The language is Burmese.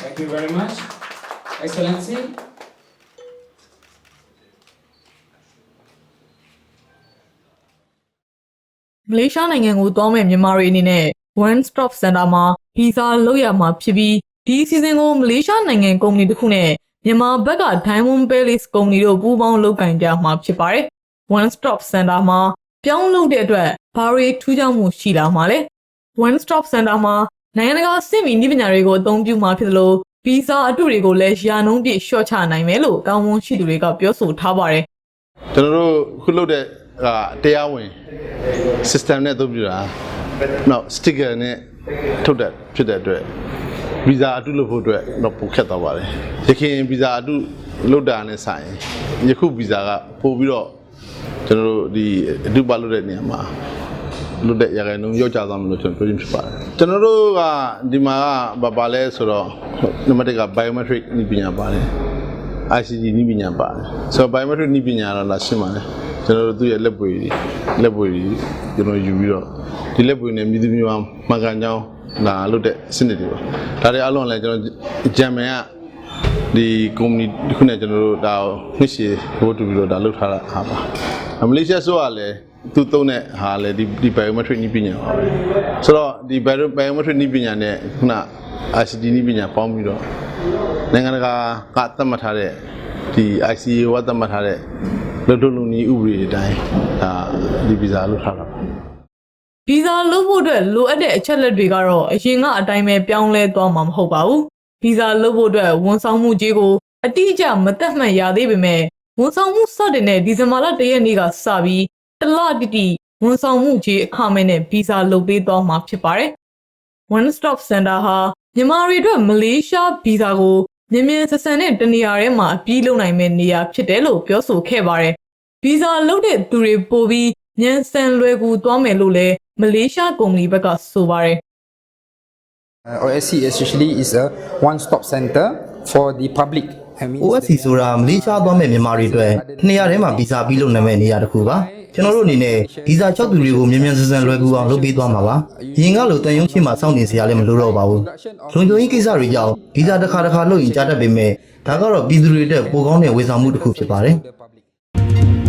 Thank you very much. Excellency. မလေးရှားနိုင်ငံကိုသွားမဲ့မြန်မာတွေအနေနဲ့ One Stop Center မှာဗီဇာလုပ်ရမှာဖြစ်ပြီးဒီအစီအစဉ်ကိုမလေးရှားနိုင်ငံကုမ္ပဏီတစ်ခုနဲ့မြန်မာဘက်က Diamond Palace ကုမ္ပဏီတို့ပူးပေါင်းလုပ်ကင်ကြမှာဖြစ်ပါတယ်။ One Stop Center မှာပြောင်းလုပ်တဲ့အတွက်ဘာတွေထူးခြားမှုရှိလာမှာလဲ။ One Stop Center မှာနိုင်ငံတကာအဆင့်မီနည်းပညာတွေကိုအသုံးပြုမှာဖြစ်သလိုဗီဇာအတုတွေကိုလည်းရာနှုန်းပြည့်လျှော့ချနိုင်မယ်လို့ကောင်းဝန်ရှိသူတွေကပြောဆိုထားပါတယ်။ကျွန်တော်တို့ခုလုပ်တဲ့ဟာ တရားဝင် system နဲ့အသုံးပြုတာနောက် sticker နဲ့ထုတ်တဲ့ဖြစ်တဲ့အတွက်ဗီဇာအတုလုပ်ဖို့အတွက်တော့ပိုခက်သွားပါတယ်ရခင်ဗီဇာအတုလုပ်တာနဲ့ဆိုင်ယခုဗီဇာကပို့ပြီးတော့ကျွန်တော်တို့ဒီအတုပါလုပ်တဲ့နေရာမှာလုပ်တဲ့ရခိုင်နှုန်းရောက်ကြသွားမလို့ကျွန်တော်ပြောချင်ဖြစ်ပါတယ်ကျွန်တော်တို့ကဒီမှာကဘာပါလဲဆိုတော့နံပါတ်1က biometric နည်းပညာပါတယ် ICT နည်းပညာပါတယ်ဆိုတော့ biometric နည်းပညာတော့လာရှင်းပါတယ် ကျွန်တော်တို့သူ့ရဲ့လက်ပွေတွေလက်ပွေတွေကျွန်တော်ယူပြီးတော့ဒီလက်ပွေနဲ့မြည်သူမျိုးအောင်မှန်ကန်ကြောင်းလာလုပ်တဲ့စနစ်တွေပါဒါတွေအလုံးလည်းကျွန်တော်ဂျမ်မန်ကဒီကုမ္ပဏီတစ်ခုနဲ့ကျွန်တော်တို့ဒါကိုနှစ်ရှည်ဘိုးတူပြီးတော့ဒါလုပ်ထားတာဟာပါအမလေးရှားဆိုကလည်းသူသုံးတဲ့ဟာလည်းဒီဒီ biometric နည်းပညာပါပဲဆိုတော့ဒီ bio- biometric နည်းပညာနဲ့ခုန ICT နည်းပညာပေါင်းပြီးတော့နိုင်ငံတကာကသတ်မှတ်ထားတဲ့ဒီ ICA ဝတ်သတ်မှတ်ထားတဲ့ လူတို့လူနီဥပဒေအတိုင်းဒါဒီဗီဇာလုပ်ထားတာပါဗီဇာလုပ်ဖို့အတွက်လိုအပ်တဲ့အချက်လက်တွေကတော့အရင်ကအတိုင်းပဲပြောင်းလဲသွားမှာမဟုတ်ပါဘူး။ဗီဇာလုပ်ဖို့အတွက်ဝန်ဆောင်မှုကြီးကိုအတိအကျမသက်မှတ်ရသေးပေမဲ့ဝန်ဆောင်မှုစတင်တဲ့ဒီဇင်ဘာလ၁ရက်နေ့ကစပြီးတစ်လတိတိဝန်ဆောင်မှုကြီးအခမဲ့နဲ့ဗီဇာလုပ်ပေးသွားမှာဖြစ်ပါတယ်။ One Stop Center ဟာမြန်မာတွေအတွက်မလေးရှားဗီဇာကို မြင်မြန်ဆန်ဆန်နဲ့တနေရာထဲမှာအပြီးလုပ်နိုင်မယ့်နေရာဖြစ်တယ်လို့ပြောဆိုခဲ့ပါတယ်။ဗီဇာလုပ်တဲ့သူတွေပို့ပြီးညံစံလွယ်ကူသွားမယ်လို့လည်းမလေးရှားကုမ္ပဏီဘက်ကဆိုပါတယ် Uh, OSC essentially is a one-stop center for the public. I mean, OSC ဆိုတာမလေးရှားသွားမဲ့မြန်မာတွေအတွက်နေရာထဲမှာဗီဇာပြီးလုပ်နိုင်မဲ့နေရာတစ်ခုပါ ကျွန်တော်တို့အနေနဲ့ဗီဇာချက်သူတွေကိုမြန်မြန်ဆန်ဆန်လွယ်ကူအောင်လုပ်ပေးသွားမှာပါ။ရင်ကလိုတန်ရုံးချင်းမှာစောင့်နေစရာလည်းမလိုတော့ပါဘူး။လုံခြုံရေးကိစ္စတွေကြောင့်ဗီဇာတစ်ခါတစ်ခါလုပ်ရင်ကြားတတ်ပေမဲ့ဒါကတော့ပြည်သူတွေအတွက်ပိုကောင်းတဲ့ဝေဆောင်မှုတစ်ခုဖြစ်ပါတယ်။ the public.